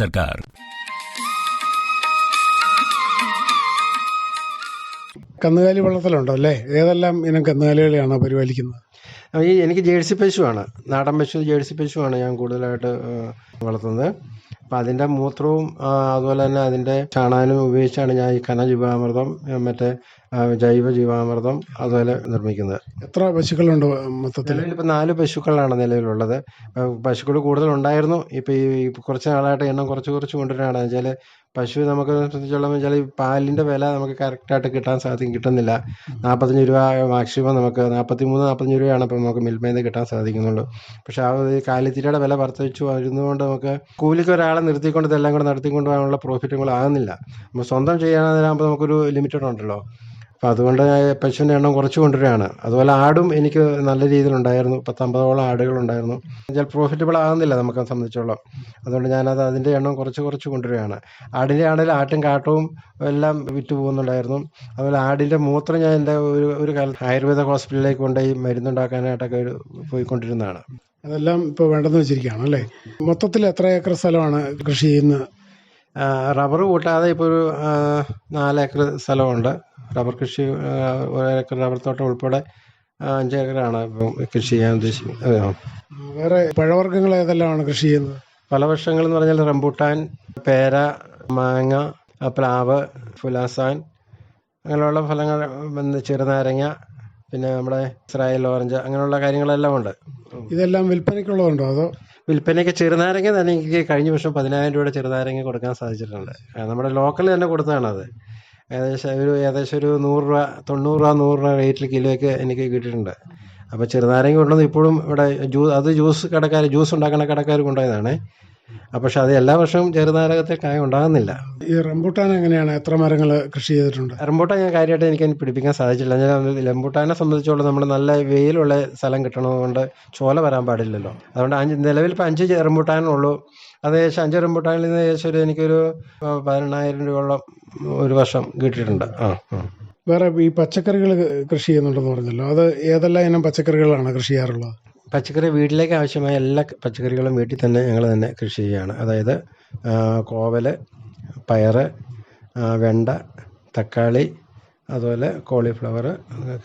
സർക്കാർ. കന്നുകാലി വളർത്തലുണ്ടോ അല്ലേ? ഏതെല്ലാം ഇനം കന്നുകാലികളെയാണ് പരിപാലിക്കുന്നത്? ഈ എനിക്ക് ജേഴ്സി പശുവാണ്. നാടൻ പശു ജേഴ്സി പശുവാണ് ഞാൻ കൂടുതലായിട്ട് വളർത്തുന്നത്. അപ്പം അതിന്റെ മൂത്രവും അതുപോലെ തന്നെ അതിന്റെ ചാണാനും ഉപയോഗിച്ചാണ് ഞാൻ ഈ ഘന ജീവാമൃതം മറ്റേ ജൈവ ജീവാമൃതം അതുപോലെ നിർമ്മിക്കുന്നത്. എത്ര പശുക്കളുണ്ട് മൊത്തത്തിൽ? ഇപ്പം നാല് പശുക്കളാണ് നിലവിലുള്ളത്. പശുക്കൾ കൂടുതലുണ്ടായിരുന്നു. ഇപ്പം ഈ ഈ കുറച്ച് നാളായിട്ട് എണ്ണം കുറച്ച് കുറച്ച് കൊണ്ടുവരാണ്. വെച്ചാൽ പശു നമുക്ക് സംബന്ധിച്ചോളം വെച്ചാൽ ഈ പാലിന്റെ വില നമുക്ക് കറക്റ്റായിട്ട് കിട്ടാൻ സാധിക്കും കിട്ടുന്നില്ല. നാൽപ്പത്തഞ്ച് രൂപ മാക്സിമം നമുക്ക് നാൽപ്പത്തി മൂന്ന് നാൽപ്പത്തഞ്ച് രൂപയാണ് ഇപ്പം നമുക്ക് മിൽമയിൽ നിന്ന് കിട്ടാൻ സാധിക്കുന്നുള്ളൂ. പക്ഷേ ആ ഒരു കാലിത്തീറ്റയുടെ വില വർദ്ധിച്ചു വരുന്നതുകൊണ്ട് നമുക്ക് കൂലിക്ക് ഒരാളെ നിർത്തിക്കൊണ്ട് ഇതെല്ലാം കൂടെ നടത്തിക്കൊണ്ട് പോകാനുള്ള പ്രോഫിറ്റും കൂടെ ആകുന്നില്ല നമ്മൾ സ്വന്തം ചെയ്യാനാകുമ്പോൾ നമുക്കൊരു ലിമിറ്റഡ് ഉണ്ടല്ലോ. അപ്പം അതുകൊണ്ട് ഞാൻ പശുവിന്റെ എണ്ണം കുറച്ച് കൊണ്ടുവരികയാണ്. അതുപോലെ ആടും എനിക്ക് നല്ല രീതിയിലുണ്ടായിരുന്നു. പത്തമ്പതോളം ആടുകളുണ്ടായിരുന്നു. ചില പ്രോഫിറ്റബിൾ ആകുന്നില്ല നമുക്ക് സംബന്ധിച്ചോളം. അതുകൊണ്ട് ഞാനത് അതിന്റെ എണ്ണം കുറച്ച് കുറച്ച് കൊണ്ടുവരികയാണ്. ആടിന്റെ ആണെങ്കിൽ ആട്ടും കാട്ടവും എല്ലാം വിറ്റ് പോകുന്നുണ്ടായിരുന്നു. അതുപോലെ ആടിന്റെ മൂത്രം ഞാൻ എന്റെ ഒരു ഒരു കാലത്ത് ആയുർവേദ ഹോസ്പിറ്റലിലേക്ക് കൊണ്ടുപോയി മരുന്നുണ്ടാക്കാനായിട്ടൊക്കെ പോയിക്കൊണ്ടിരുന്നതാണ് അതെല്ലാം ഇപ്പോൾ വേണ്ടെന്ന് വെച്ചിരിക്കുകയാണ് അല്ലേ? മൊത്തത്തിൽ എത്ര ഏക്കർ സ്ഥലമാണ് കൃഷി ചെയ്യുന്നത്? റബ്ബർ കൂട്ടാതെ ഇപ്പോൾ ഒരു നാല് ഏക്കർ സ്ഥലമുണ്ട്. റബ്ബർ കൃഷി ഒരേക്കർ റബ്ബർ തോട്ടം ഉൾപ്പെടെ അഞ്ച് ഏക്കറാണ് ഇപ്പം കൃഷി ചെയ്യാൻ ഉദ്ദേശിക്കുന്നത്. വേറെ പഴവർഗങ്ങൾ ഏതെല്ലാമാണ് കൃഷി ചെയ്യുന്നത്? പല വർഷങ്ങൾ എന്ന് പറഞ്ഞാൽ റംബൂട്ടാൻ പേര മാങ്ങ പ്ലാവ് ഫുലാസാൻ അങ്ങനെയുള്ള ഫലങ്ങൾ ചെറുനാരങ്ങ പിന്നെ നമ്മുടെ ഇസ്രായേൽ ഓറഞ്ച് അങ്ങനെയുള്ള കാര്യങ്ങളെല്ലാം ഉണ്ട്. ഇതെല്ലാം വിൽപ്പനയ്ക്കുള്ളതുണ്ടോ അതോ? വിൽപ്പനയ്ക്ക് ചെറുനാരങ്ങ തന്നെ എനിക്ക് കഴിഞ്ഞ വർഷം പതിനായിരം രൂപയുടെ ചെറുനാരങ്ങ കൊടുക്കാൻ സാധിച്ചിട്ടുണ്ട്. നമ്മുടെ ലോക്കൽ തന്നെ കൊടുത്തതാണത്. ഏകദേശം ഒരു ഏകദേശം ഒരു നൂറ് രൂപ തൊണ്ണൂറ് രൂപ നൂറ് രൂപ റേറ്റിൽ കിലോയ്ക്ക് എനിക്ക് കിട്ടിയിട്ടുണ്ട്. അപ്പോൾ ചെറുനാരങ്ങ കൊണ്ടുവന്ന് ഇപ്പോഴും ഇവിടെ ജ്യൂസ് അത് ജ്യൂസ് കടക്കാർ ജ്യൂസ് ഉണ്ടാക്കുന്ന കടക്കാർ കൊണ്ടുപോയതാണ്. അപ്പോൾ പക്ഷെ അത് എല്ലാ വർഷവും ചെറുനാരകത്തിൽ കായ ഉണ്ടാകുന്നില്ല. ഈ റംബൂട്ടാൻ എങ്ങനെയാണ്? എത്ര മരങ്ങൾ കൃഷി ചെയ്തിട്ടുണ്ട്? റംബൂട്ടാൻ ഞാൻ കാര്യമായിട്ട് എനിക്ക് പിടിപ്പിക്കാൻ സാധിച്ചില്ല. ഞാൻ റംബൂട്ടാനെ സംബന്ധിച്ചോളം നമ്മൾ നല്ല വെയിലുള്ള സ്ഥലം കിട്ടണതുകൊണ്ട് ചോല വരാൻ പാടില്ലല്ലോ. അതുകൊണ്ട് അഞ്ച് നിലവിൽ ഇപ്പോൾ അഞ്ച് റംബൂട്ടാനുള്ളൂ അത് ഏകദേശം അഞ്ച് റംബൂട്ടാനിൽ നിന്ന് ഏകദേശം ഒരു എനിക്കൊരു പതിനെണ്ണായിരം രൂപയോളം ഒരു വർഷം കിട്ടിയിട്ടുണ്ട്. ആ ആ. വേറെ ഈ പച്ചക്കറികൾ കൃഷി ചെയ്യുന്നുണ്ടെന്ന് പറഞ്ഞല്ലോ. അത് ഏതെല്ലാം ഇനം പച്ചക്കറികളാണ് കൃഷി ചെയ്യാറുള്ളത്? പച്ചക്കറി വീട്ടിലേക്ക് ആവശ്യമായ എല്ലാ പച്ചക്കറികളും വീട്ടിൽ തന്നെ ഞങ്ങൾ തന്നെ കൃഷി ചെയ്യുകയാണ്. അതായത് കോവൽ കോവൽ പയറ് വെണ്ട തക്കാളി അതുപോലെ കോളിഫ്ലവർ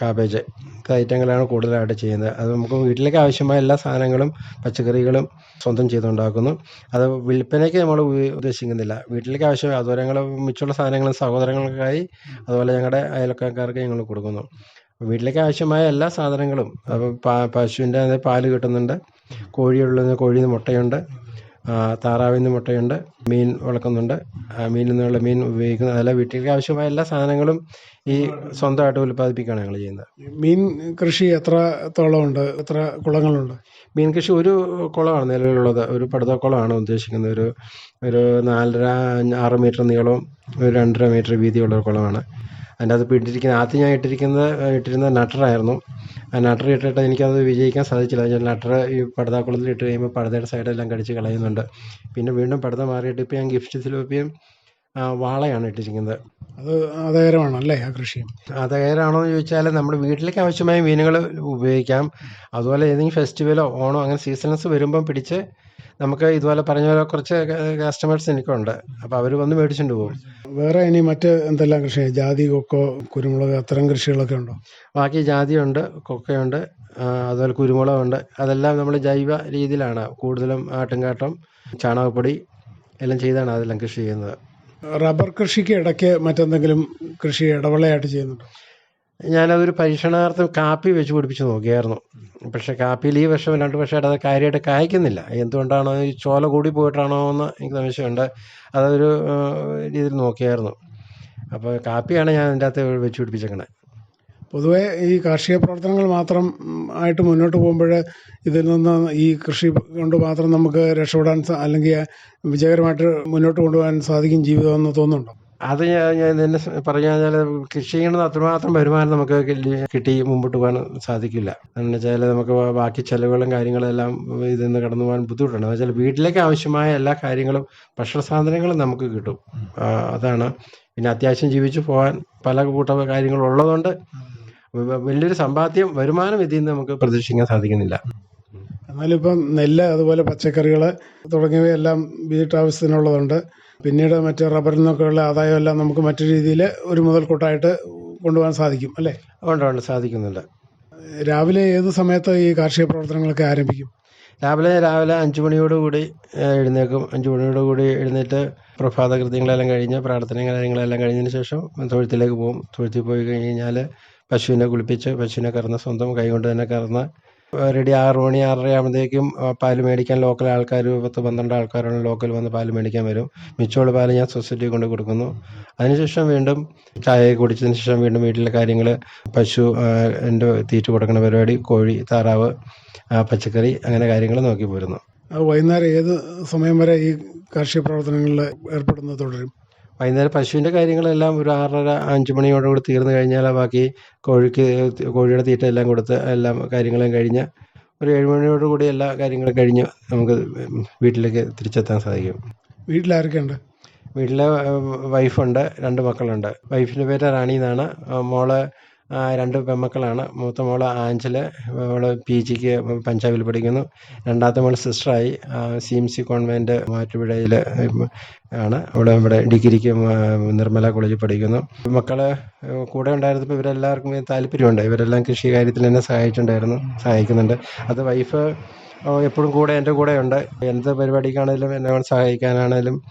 കാബേജ് ഇത് ഐറ്റങ്ങളാണ് കൂടുതലായിട്ട് ചെയ്യുന്നത്. അത് നമുക്ക് വീട്ടിലേക്ക് ആവശ്യമായ എല്ലാ സാധനങ്ങളും പച്ചക്കറികളും സ്വന്തം ചെയ്തുണ്ടാക്കുന്നു. അത് വിൽപ്പനയ്ക്ക് നമ്മൾ ഉദ്ദേശിക്കുന്നില്ല. വീട്ടിലേക്ക് ആവശ്യമായ അതുപോലെ ഞങ്ങൾ മിച്ചുള്ള സാധനങ്ങളും സഹോദരങ്ങൾക്കായി അതുപോലെ ഞങ്ങളുടെ അയൽക്കാർക്ക് ഞങ്ങൾ കൊടുക്കുന്നു. വീട്ടിലേക്ക് ആവശ്യമായ എല്ലാ സാധനങ്ങളും പശുവിന്റെ പാൽ കിട്ടുന്നുണ്ട്. കോഴിയുള്ളത് കോഴിയിൽ നിന്ന് മുട്ടയുണ്ട്. താറാവിൽ നിന്ന് മുട്ടയുണ്ട് മീൻ വളർക്കുന്നുണ്ട് ആ, മീനിൽ നിന്നുള്ള മീൻ ഉപയോഗിക്കുന്നു അതല്ല വീട്ടിലേക്ക് ആവശ്യമായ എല്ലാ സാധനങ്ങളും ഈ സ്വന്തമായിട്ട് ഉൽപ്പാദിപ്പിക്കുകയാണ് ഞങ്ങൾ ചെയ്യുന്നത്. മീൻ കൃഷി എത്രത്തോളം ഉണ്ട്? എത്ര കുളങ്ങളുണ്ട്? മീൻ കൃഷി ഒരു കുളമാണ് നിലവിലുള്ളത്. ഒരു പടുതക്കുളമാണ് ഉദ്ദേശിക്കുന്നത്. ഒരു ഒരു നാലര ആറ് മീറ്റർ നീളവും ഒരു രണ്ടര മീറ്റർ വീതിയുള്ള ഒരു കുളമാണ്. അതിന്റെ അത് ഇട്ടിരിക്കുന്ന ആദ്യം ഞാൻ ഇട്ടിരിക്കുന്നത് ഇട്ടിരുന്നത് നട്ടറായിരുന്നു. ആ നട്ടർ ഇട്ടിട്ട് എനിക്കത് വിജയിക്കാൻ സാധിച്ചില്ല. നട്ടർ ഈ പടുതാക്കുളത്തിൽ ഇട്ട് കഴിയുമ്പോൾ പടുതയുടെ സൈഡെല്ലാം കടിച്ച് കളയുന്നുണ്ട്. പിന്നെ വീണ്ടും പടുത മാറിയിട്ട് ഇപ്പോൾ ഞാൻ ഗിഫ്റ്റ് സിലോപ്പിയും വാളയാണ് ഇട്ടിരിക്കുന്നത്. അത് അതകരമാണ് അല്ലേ ആ കൃഷി? അതകരമാണോ എന്ന് ചോദിച്ചാൽ നമ്മുടെ വീട്ടിലേക്ക് ആവശ്യമായ മീനുകൾ ഉപയോഗിക്കാം. അതുപോലെ ഏതെങ്കിലും ഫെസ്റ്റിവലോ ഓണോ അങ്ങനെ സീസൺസ് വരുമ്പം പിടിച്ച് നമുക്ക് ഇതുപോലെ പറഞ്ഞ പോലെ കുറച്ച് കസ്റ്റമേഴ്സ് എനിക്കുണ്ട്. അപ്പോൾ അവർ വന്ന് മേടിച്ചുകൊണ്ട് പോകും. വേറെ ഇനി മറ്റ് എന്തെല്ലാം കൃഷി? ജാതി കൊക്കോ കുരുമുളക് അത്തരം കൃഷികളൊക്കെ ഉണ്ടോ? ബാക്കി ജാതിയുണ്ട് കൊക്കയുണ്ട് അതുപോലെ കുരുമുളകുണ്ട്. അതെല്ലാം നമ്മൾ ജൈവ രീതിയിലാണ് കൂടുതലും ആട്ടുംകാട്ടം ചാണകപ്പൊടി എല്ലാം ചെയ്താണ് അതെല്ലാം കൃഷി ചെയ്യുന്നത്. റബ്ബർ കൃഷിക്ക് ഇടയ്ക്ക് മറ്റെന്തെങ്കിലും കൃഷി ഇടവിളയായിട്ട് ചെയ്യുന്നുണ്ടോ? ഞാനതൊരു പരീക്ഷണാർത്ഥം കാപ്പി വെച്ച് പിടിപ്പിച്ച് നോക്കിയായിരുന്നു. പക്ഷെ കാപ്പിയിൽ ഈ വർഷം രണ്ട് വർഷമായിട്ട് അത് കാര്യമായിട്ട് കായ്ക്കുന്നില്ല. എന്തുകൊണ്ടാണോ ഈ ചോല കൂടി പോയിട്ടാണോ എന്ന് എനിക്ക് സംശയമുണ്ട്. അതൊരു രീതിയിൽ നോക്കിയായിരുന്നു. അപ്പോൾ കാപ്പിയാണ് ഞാൻ അതിന്റെ അകത്ത് വെച്ച് പിടിപ്പിച്ചേക്കണേ. പൊതുവെ ഈ കാർഷിക പ്രവർത്തനങ്ങൾ മാത്രം ആയിട്ട് മുന്നോട്ട് പോകുമ്പോൾ ഇതിൽ നിന്ന് ഈ കൃഷി കൊണ്ട് മാത്രം നമുക്ക് രക്ഷപ്പെടാൻ അല്ലെങ്കിൽ വിജയകരമായിട്ട് മുന്നോട്ട് കൊണ്ടുപോകാൻ സാധിക്കും ജീവിതം എന്ന് തോന്നുന്നുണ്ടോ? അത് ഞാൻ എന്നെ പറഞ്ഞു കഴിഞ്ഞാൽ കൃഷി ചെയ്യണത് അത്രമാത്രം വരുമാനം നമുക്ക് കിട്ടി- മുമ്പോട്ട് പോകാൻ സാധിക്കില്ല. എന്ന് വെച്ചാൽ നമുക്ക് ബാക്കി ചിലവുകളും കാര്യങ്ങളും എല്ലാം ഇതിൽ നിന്ന് കടന്നു പോകാൻ ബുദ്ധിമുട്ടുണ്ട്. എന്ന് വെച്ചാൽ വീട്ടിലേക്ക് ആവശ്യമായ എല്ലാ കാര്യങ്ങളും ഭക്ഷണ സാധനങ്ങളും നമുക്ക് കിട്ടും. അതാണ്. പിന്നെ അത്യാവശ്യം ജീവിച്ചു പോകാൻ പല കൂട്ട കാര്യങ്ങളും ഉള്ളതുകൊണ്ട് വലിയൊരു സമ്പാദ്യം വരുമാനം ഇതിൽ നിന്ന് നമുക്ക് പ്രതീക്ഷിക്കാൻ സാധിക്കുന്നില്ല. എന്നാലും ഇപ്പം നെല്ല് അതുപോലെ പച്ചക്കറികൾ തുടങ്ങിയവയെല്ലാം വീട്ടാവശ്യത്തിനുള്ളതുണ്ട്. പിന്നീട് മറ്റ് റബ്ബറിൽ നിന്നൊക്കെയുള്ള ആദായം എല്ലാം നമുക്ക് മറ്റു രീതിയിൽ ഒരു മുതൽക്കൂട്ടായിട്ട് കൊണ്ടുപോകാൻ സാധിക്കും അല്ലേ? ഉണ്ട് ഉണ്ട്. സാധിക്കുന്നുണ്ട്. രാവിലെ ഏത് സമയത്ത് ഈ കാർഷിക പ്രവർത്തനങ്ങളൊക്കെ ആരംഭിക്കും? രാവിലെ രാവിലെ അഞ്ചു മണിയോടുകൂടി എഴുന്നേക്കും അഞ്ചു മണിയോടുകൂടി എഴുന്നേറ്റ് പ്രഭാത കൃത്യങ്ങളെല്ലാം കഴിഞ്ഞ് പ്രാർത്ഥനയും കാര്യങ്ങളെല്ലാം കഴിഞ്ഞതിന് ശേഷം തൊഴുത്തിലേക്ക് പോകും. തൊഴുത്തിൽ പോയി കഴിഞ്ഞ് കഴിഞ്ഞാൽ പശുവിനെ കുളിപ്പിച്ച് പശുവിനെ കറന്ന് സ്വന്തം കൈകൊണ്ട് തന്നെ കറന്ന് റെഡി ആറ് മണി ആറര ആകുമ്പോഴത്തേക്കും പാൽ മേടിക്കാൻ ലോക്കൽ ആൾക്കാർ പത്ത് പന്ത്രണ്ട് ആൾക്കാരാണ് ലോക്കൽ വന്ന് പാൽ മേടിക്കാൻ വരും. മിച്ചമുള്ള പാൽ ഞാൻ സൊസൈറ്റി കൊണ്ട് കൊടുക്കുന്നു. അതിനുശേഷം വീണ്ടും ചായ കുടിച്ചതിന് ശേഷം വീണ്ടും വീട്ടിലെ കാര്യങ്ങൾ പശു എന്റെ തീറ്റ കൊടുക്കുന്ന പരിപാടി കോഴി താറാവ് പച്ചക്കറി അങ്ങനെ കാര്യങ്ങൾ നോക്കി പോരുന്നു. വൈകുന്നേരം ഏത് സമയം വരെ ഈ കാർഷിക പ്രവർത്തനങ്ങളിൽ ഏർപ്പെടുന്നത് തുടരും? വൈകുന്നേരം പശുവിന്റെ കാര്യങ്ങളെല്ലാം ഒരു ആറര അഞ്ച് മണിയോടുകൂടി തീർന്നു കഴിഞ്ഞാൽ ബാക്കി കോഴിക്ക് കോഴിയുടെ തീറ്റ എല്ലാം കൊടുത്ത് എല്ലാം കാര്യങ്ങളും കഴിഞ്ഞ് ഒരു ഏഴ് മണിയോടുകൂടി എല്ലാ കാര്യങ്ങളും കഴിഞ്ഞ് നമുക്ക് വീട്ടിലേക്ക് തിരിച്ചെത്താൻ സാധിക്കും. വീട്ടിലാരൊക്കെയുണ്ട്? വീട്ടിൽ വൈഫുണ്ട് രണ്ട് മക്കളുണ്ട്. വൈഫിന്റെ പേര് റാണി എന്നാണ്. മോൾ മോൾ രണ്ട് പെമ്മക്കളാണ്. മൂത്ത മോൾ ആഞ്ചൽ അവൾ പി ജിക്ക് പഞ്ചാബിൽ പഠിക്കുന്നു. രണ്ടാമത്തെ മോൾ സിസ്റ്ററായി. സി എം സി കോൺവെന്റ് മാറ്റുപുഴയിൽ ആണ്. അവൾ ഇവിടെ ഡിഗ്രിക്ക് നിർമ്മല കോളേജിൽ പഠിക്കുന്നു. മക്കൾ കൂടെ ഉണ്ടായിരുന്നപ്പോൾ ഇവരെല്ലാവർക്കും താല്പര്യമുണ്ട്. ഇവരെല്ലാം കൃഷി കാര്യത്തിൽ എന്നെ സഹായിച്ചിട്ടുണ്ടായിരുന്നു സഹായിക്കുന്നുണ്ട്. അത് വൈഫ് എപ്പോഴും കൂടെ എന്റെ കൂടെ ഉണ്ട്. എന്ത് പരിപാടിക്കാണേലും എന്നെ സഹായിക്കാനാണേലും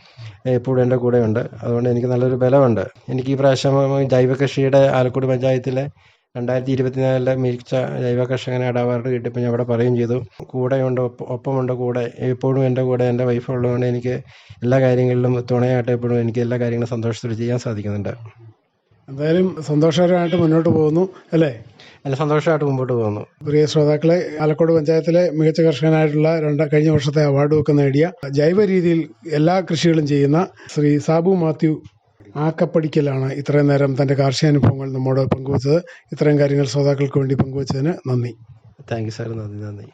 എപ്പോഴും എന്റെ കൂടെയുണ്ട് അതുകൊണ്ട് എനിക്ക് നല്ലൊരു ബലമുണ്ട്. എനിക്ക് ഈ പ്രാവശ്യം ജൈവ കൃഷിയുടെ ആലക്കുടി പഞ്ചായത്തിലെ രണ്ടായിരത്തി ഇരുപത്തിനാലിലെ മികച്ച ജൈവ കർഷകനായിട്ട് അവാർഡ് കിട്ടിയപ്പോൾ ഞാൻ അവിടെ പറയുകയും ചെയ്തു. കൂടെയുണ്ട് ഒപ്പ- ഒപ്പമുണ്ട് കൂടെ. എപ്പോഴും എന്റെ കൂടെ എന്റെ വൈഫ് ഉള്ളതുകൊണ്ട് എനിക്ക് എല്ലാ കാര്യങ്ങളിലും തുണയായിട്ട് എപ്പോഴും എനിക്ക് എല്ലാ കാര്യങ്ങളും സന്തോഷത്തോടെ ചെയ്യാൻ സാധിക്കുന്നുണ്ട്. എന്തായാലും സന്തോഷകരമായിട്ട് മുന്നോട്ട് പോകുന്നു അല്ലേ? നല്ല സന്തോഷമായിട്ട് മുമ്പോട്ട് പോകുന്നു. പ്രിയ ശ്രോതാക്കളെ ആലക്കോട് പഞ്ചായത്തിലെ മികച്ച കർഷകനായിട്ടുള്ള രണ്ട് കഴിഞ്ഞ വർഷത്തെ അവാർഡും ഒക്കെ നേടിയ ജൈവ രീതിയിൽ എല്ലാ കൃഷികളും ചെയ്യുന്ന ശ്രീ സാബു മാത്യു ആക്കപ്പടിക്കലാണ് ഇത്രയും നേരം തന്റെ കാർഷിക അനുഭവങ്ങൾ നമ്മോട് പങ്കുവച്ചത്. ഇത്രയും കാര്യങ്ങൾ ശ്രോതാക്കൾക്ക് വേണ്ടി പങ്കുവച്ചതിന് നന്ദി. താങ്ക് യു സാർ നന്ദി നന്ദി.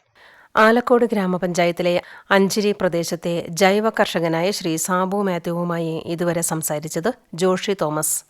ആലക്കോട് ഗ്രാമപഞ്ചായത്തിലെ അഞ്ചിരി പ്രദേശത്തെ ജൈവ കർഷകനായ ശ്രീ സാബു മാത്യുവുമായി ഇതുവരെ സംസാരിച്ചത് ജോഷി തോമസ്.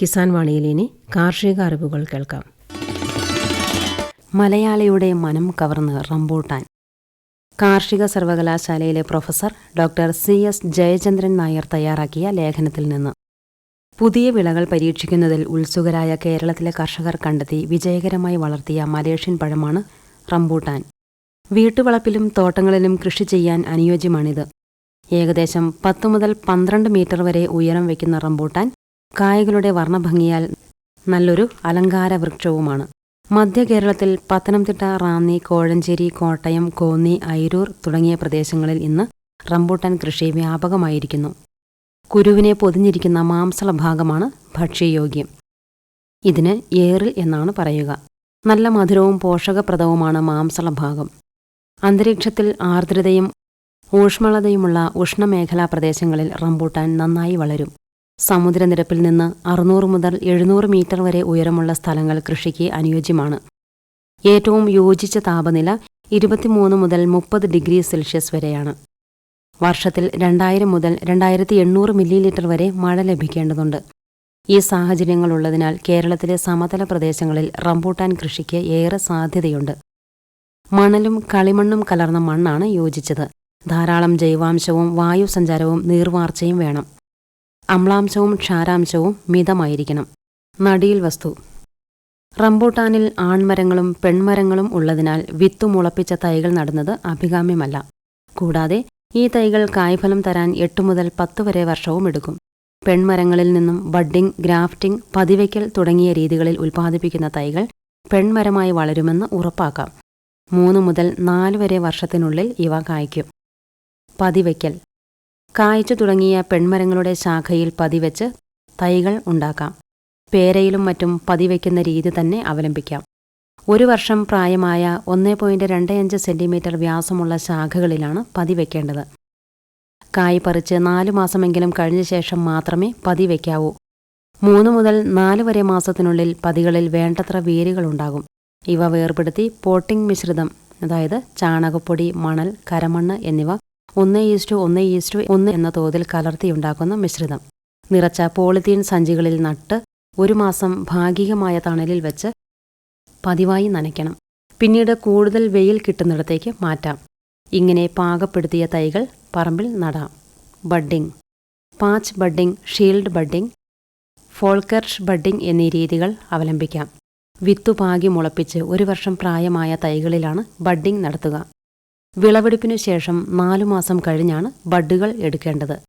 കിസാൻ വാണിയിൽ ഇനി കാർഷിക അറിവുകൾ കേൾക്കാം. മലയാളിയുടെ മനം കവർന്ന് റംബൂട്ടാൻ. കാർഷിക സർവകലാശാലയിലെ professor doctor C S Jayachandran Nair തയ്യാറാക്കിയ ലേഖനത്തിൽ നിന്ന്. പുതിയ വിളകൾ പരീക്ഷിക്കുന്നതിൽ ഉത്സുകരായ കേരളത്തിലെ കർഷകർ കണ്ടെത്തി വിജയകരമായി വളർത്തിയ മലേഷ്യൻ പഴമാണ് റംബൂട്ടാൻ. വീട്ടുവളപ്പിലും തോട്ടങ്ങളിലും കൃഷി ചെയ്യാൻ അനുയോജ്യമാണിത്. ഏകദേശം പത്ത് മുതൽ പന്ത്രണ്ട് മീറ്റർ വരെ ഉയരം വയ്ക്കുന്ന റംബൂട്ടാൻ കായകളുടെ വർണഭംഗിയാൽ നല്ലൊരു അലങ്കാര വൃക്ഷവുമാണ് മധ്യ കേരളത്തിൽ പത്തനംതിട്ട റാന്നി കോഴഞ്ചേരി കോട്ടയം കോന്നി ഐരൂർ തുടങ്ങിയ പ്രദേശങ്ങളിൽ ഇന്ന് റംബൂട്ടാൻ കൃഷി വ്യാപകമായിരിക്കുന്നു. കുരുവിനെ പൊതിഞ്ഞിരിക്കുന്ന മാംസള ഭാഗമാണ് ഭക്ഷ്യയോഗ്യം. ഇതിന് ഏറിൽ എന്നാണ് പറയുക. നല്ല മധുരവും പോഷകപ്രദവുമാണ് മാംസള ഭാഗം. അന്തരീക്ഷത്തിൽ ആർദ്രതയും ഊഷ്മളതയുമുള്ള ഉഷ്ണമേഖലാ പ്രദേശങ്ങളിൽ റംബൂട്ടാൻ നന്നായി വളരും. സമുദ്രനിരപ്പിൽ നിന്ന് അറുന്നൂറ് മുതൽ എഴുന്നൂറ് മീറ്റർ വരെ ഉയരമുള്ള സ്ഥലങ്ങൾ കൃഷിക്ക് അനുയോജ്യമാണ്. ഏറ്റവും യോജിച്ച താപനില ഇരുപത്തിമൂന്ന് മുതൽ മുപ്പത് ഡിഗ്രി സെൽഷ്യസ് വരെയാണ്. വർഷത്തിൽ രണ്ടായിരം മുതൽ രണ്ടായിരത്തി എണ്ണൂറ് മില്ലി ലിറ്റർ വരെ മഴ ലഭിക്കേണ്ടതുണ്ട്. ഈ സാഹചര്യങ്ങളുള്ളതിനാൽ കേരളത്തിലെ സമതല പ്രദേശങ്ങളിൽ റംബൂട്ടാൻ കൃഷിക്ക് ഏറെ സാധ്യതയുണ്ട്. മണലും കളിമണ്ണും കലർന്ന മണ്ണാണ് യോജിച്ചത്. ധാരാളം ജൈവാംശവും വായുസഞ്ചാരവും നീർവാർച്ചയും വേണം. അമ്ലാംശവും ക്ഷാരാംശവും മിതമായിരിക്കണം. നടിയിൽ വസ്തു. റംബൂട്ടാനിൽ ആൺമരങ്ങളും പെൺമരങ്ങളും ഉള്ളതിനാൽ വിത്തു മുളപ്പിച്ച തൈകൾ നടുന്നത് അഭികാമ്യമല്ല. കൂടാതെ ഈ തൈകൾ കായ്ഫലം തരാൻ എട്ട് മുതൽ പത്ത് വരെ വർഷവും എടുക്കും. പെൺമരങ്ങളിൽ നിന്നും ബഡ്ഡിംഗ് ഗ്രാഫ്റ്റിംഗ് പതിവയ്ക്കൽ തുടങ്ങിയ രീതികളിൽ ഉൽപ്പാദിപ്പിക്കുന്ന തൈകൾ പെൺമരമായി വളരുമെന്ന് ഉറപ്പാക്കാം. മൂന്ന് മുതൽ നാല് വരെ വർഷത്തിനുള്ളിൽ ഇവ കായ്ക്കും. പതിവയ്ക്കൽ. കായ്ച്ചു തുടങ്ങിയ പെൺമരങ്ങളുടെ ശാഖയിൽ പതിവെച്ച് തൈകൾ ഉണ്ടാക്കാം. പേരയിലും മറ്റും പതിവയ്ക്കുന്ന രീതി തന്നെ അവലംബിക്കാം. ഒരു വർഷം പ്രായമായ ഒന്ന് പോയിന്റ് രണ്ട് അഞ്ച് സെന്റിമീറ്റർ വ്യാസമുള്ള ശാഖകളിലാണ് പതിവെക്കേണ്ടത്. കായ് പറിച്ച് നാലു മാസമെങ്കിലും കഴിഞ്ഞ ശേഷം മാത്രമേ പതിവെക്കാവൂ. മൂന്ന് മുതൽ നാല് വരെ മാസത്തിനുള്ളിൽ പതികളിൽ വേണ്ടത്ര വേരുകളുണ്ടാകും ഇവ വേർപെടുത്തി പോട്ടിംഗ് മിശ്രിതം അതായത് ചാണകപ്പൊടി മണൽ കരമണ്ണ് എന്നിവ ഒന്ന് ഈസ്റ്റു ഒന്ന് ഈസ്റ്റു ഒന്ന് എന്ന തോതിൽ കലർത്തിയുണ്ടാക്കുന്ന മിശ്രിതം. നിറച്ച പോളിത്തീൻ സഞ്ചികളിൽ നട്ട് ഒരു മാസം ഭാഗികമായ തണലിൽ വെച്ച് പതിവായി നനയ്ക്കണം. പിന്നീട് കൂടുതൽ വെയിൽ കിട്ടുന്നിടത്തേക്ക് മാറ്റാം. ഇങ്ങനെ പാകപ്പെടുത്തിയ തൈകൾ പറമ്പിൽ നടാം. Budding patch budding shield budding Forkert budding എന്നീ രീതികൾ അവലംബിക്കാം. വിത്തുപാകി മുളപ്പിച്ച് ഒരു വർഷം പ്രായമായ തൈകളിലാണ് ബഡ്ഡിംഗ് നടത്തുക. വിളവെടുപ്പിനു ശേഷം നാലു മാസം കഴിഞ്ഞാണ് ബഡ്ഡുകൾ എടുക്കേണ്ടത്.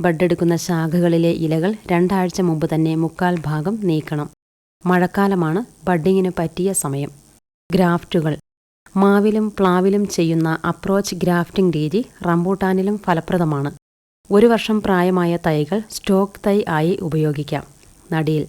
ബഡ്ഡെടുക്കുന്ന ശാഖകളിലെ ഇലകൾ രണ്ടാഴ്ച മുമ്പ് തന്നെ മുക്കാൽ ഭാഗം നീക്കണം. മഴക്കാലമാണ് ബഡ്ഡിങ്ങിന് പറ്റിയ സമയം. ഗ്രാഫ്റ്റുകൾ. മാവിലും പ്ലാവിലും ചെയ്യുന്ന അപ്രോച്ച് ഗ്രാഫ്റ്റിംഗ് രീതി റംബൂട്ടാനിലും ഫലപ്രദമാണ്. ഒരു വർഷം പ്രായമായ തൈകൾ സ്റ്റോക്ക് തൈ ആയി ഉപയോഗിക്കാം. നടിയിൽ.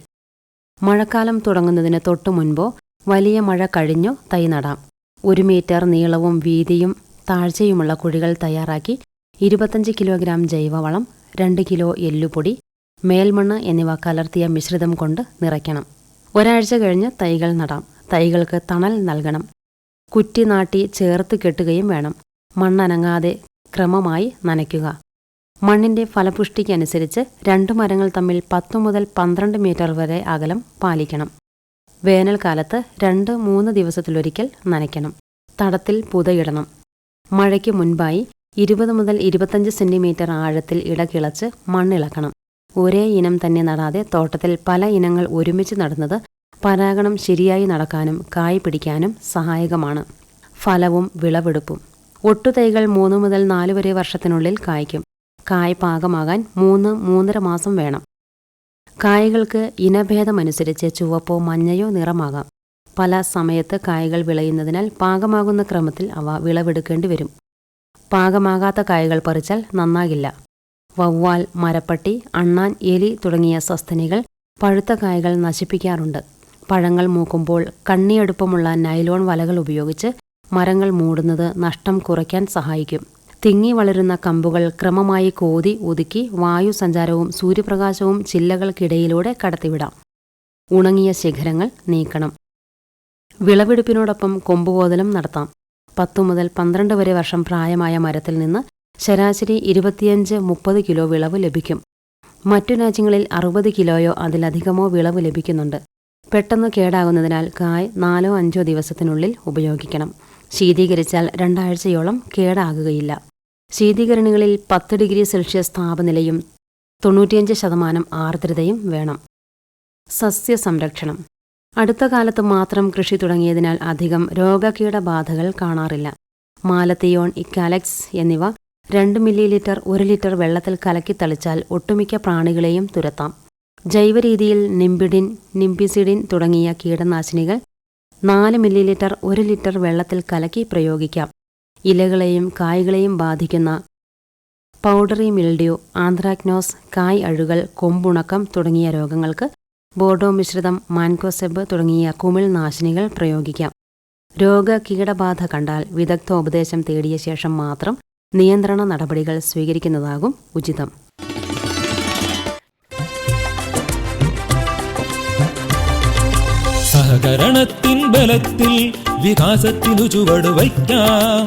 മഴക്കാലം തുടങ്ങുന്നതിന് തൊട്ടു മുൻപോ വലിയ മഴ കഴിഞ്ഞോ തൈ നടാം. ഒരു മീറ്റർ നീളവും വീതിയും താഴ്ചയുമുള്ള കുഴികൾ തയ്യാറാക്കി ഇരുപത്തഞ്ച് കിലോഗ്രാം ജൈവവളം രണ്ട് കിലോ എല്ലുപൊടി മേൽമണ്ണ് എന്നിവ കലർത്തിയ മിശ്രിതം കൊണ്ട് നിറയ്ക്കണം. ഒരാഴ്ച കഴിഞ്ഞ് തൈകൾ നടാം. തൈകൾക്ക് തണൽ നൽകണം. കുറ്റി നാട്ടി ചേർത്ത് കെട്ടുകയും വേണം. മണ്ണനങ്ങാതെ ക്രമമായി നനയ്ക്കുക. മണ്ണിന്റെ ഫലപുഷ്ടിക്കനുസരിച്ച് രണ്ട് മരങ്ങൾ തമ്മിൽ പത്തു മുതൽ പന്ത്രണ്ട് മീറ്റർ വരെ അകലം പാലിക്കണം. വേനൽക്കാലത്ത് രണ്ട് മൂന്ന് ദിവസത്തിലൊരിക്കൽ നനയ്ക്കണം. തടത്തിൽ പുതയിടണം. മഴയ്ക്ക് മുൻപായി ഇരുപത് മുതൽ ഇരുപത്തഞ്ച് സെന്റിമീറ്റർ ആഴത്തിൽ ഇടകിളച്ച് മണ്ണിളക്കണം. ഒരേ ഇനം തന്നെ നടാതെ തോട്ടത്തിൽ പല ഇനങ്ങൾ ഒരുമിച്ച് നടുന്നത് പരാഗണം ശരിയായി നടക്കാനും കായ് പിടിക്കാനും സഹായകമാണ്. ഫലവും വിളവെടുപ്പും. ഒട്ടുതൈകൾ മൂന്ന് മുതൽ നാല് വരെ വർഷത്തിനുള്ളിൽ കായ്ക്കും. കായ് പാകമാകാൻ മൂന്ന് മൂന്നര മാസം വേണം. കായകൾക്ക് ഇനഭേദമനുസരിച്ച് ചുവപ്പോ മഞ്ഞയോ നിറമാകാം. പല സമയത്ത് കായകൾ വിളയുന്നതിനാൽ പാകമാകുന്ന ക്രമത്തിൽ അവ വിളവെടുക്കേണ്ടി വരും. പാകമാകാത്ത കായകൾ പറിച്ചാൽ നന്നാകില്ല. വവ്വാൽ മരപ്പട്ടി അണ്ണാൻ എലി തുടങ്ങിയ സസ്തനികൾ പഴുത്ത കായകൾ നശിപ്പിക്കാറുണ്ട്. പഴങ്ങൾ മൂക്കുമ്പോൾ കണ്ണിയടുപ്പമുള്ള നൈലോൺ വലകൾ ഉപയോഗിച്ച് മരങ്ങൾ മൂടുന്നത് നഷ്ടം കുറയ്ക്കാൻ സഹായിക്കും. തിങ്ങി വളരുന്ന കമ്പുകൾ ക്രമമായി കോതി ഒതുക്കി വായു സഞ്ചാരവും സൂര്യപ്രകാശവും ചില്ലകൾക്കിടയിലൂടെ കടത്തിവിടാം. ഉണങ്ങിയ ശിഖരങ്ങൾ നീക്കണം. വിളവെടുപ്പിനോടൊപ്പം കൊമ്പുകോതലും നടത്താം. പത്തു മുതൽ പന്ത്രണ്ട് വരെ വർഷം പ്രായമായ മരത്തിൽ നിന്ന് ശരാശരി ഇരുപത്തിയഞ്ച് മുപ്പത് കിലോ വിളവ് ലഭിക്കും. മറ്റു രാജ്യങ്ങളിൽ അറുപത് കിലോയോ അതിലധികമോ വിളവ് ലഭിക്കുന്നുണ്ട്. പെട്ടെന്ന് കേടാകുന്നതിനാൽ കായ് നാലോ അഞ്ചോ ദിവസത്തിനുള്ളിൽ ഉപയോഗിക്കണം. ശീതീകരിച്ചാൽ രണ്ടാഴ്ചയോളം കേടാകുകയില്ല. ശീതീകരണികളിൽ പത്ത് ഡിഗ്രി സെൽഷ്യസ് താപനിലയും തൊണ്ണൂറ്റിയഞ്ച് ശതമാനം ആർദ്രതയും വേണം. സസ്യസംരക്ഷണം. അടുത്ത കാലത്ത് മാത്രം കൃഷി തുടങ്ങിയതിനാൽ അധികം രോഗകീടബാധകൾ കാണാറില്ല. മാലത്തിയോൺ ഇക്കാലക്സ് എന്നിവ രണ്ട് മില്ലി ലിറ്റർ ഒരു ലിറ്റർ വെള്ളത്തിൽ കലക്കി തളിച്ചാൽ ഒട്ടുമിക്ക പ്രാണികളെയും തുരത്താം. ജൈവരീതിയിൽ നിംബിഡിൻ നിംബിസിഡിൻ തുടങ്ങിയ കീടനാശിനികൾ നാല് മില്ലി ലിറ്റർ ഒരു ലിറ്റർ വെള്ളത്തിൽ കലക്കി പ്രയോഗിക്കാം. ഇലകളെയും കായ്കളെയും ബാധിക്കുന്ന പൗഡറി മിൽഡ്യൂ ആന്ത്രാക്നോസ് കായ് അഴുകൽ കൊമ്പുണക്കം തുടങ്ങിയ രോഗങ്ങൾക്ക് ബോർഡോ മിശ്രിതം മാൻകോസെബ് തുടങ്ങിയ കുമിൾ നാശിനികൾ പ്രയോഗിക്കാം. രോഗ കീടബാധ കണ്ടാൽ വിദഗ്ധോപദേശം തേടിയ ശേഷം മാത്രം നിയന്ത്രണ നടപടികൾ സ്വീകരിക്കുന്നതാകും ഉചിതം. സഹകരണത്തിൻ ബലത്തിൽ വികാസത്തിനു ചുവട് വയ്ക്കാം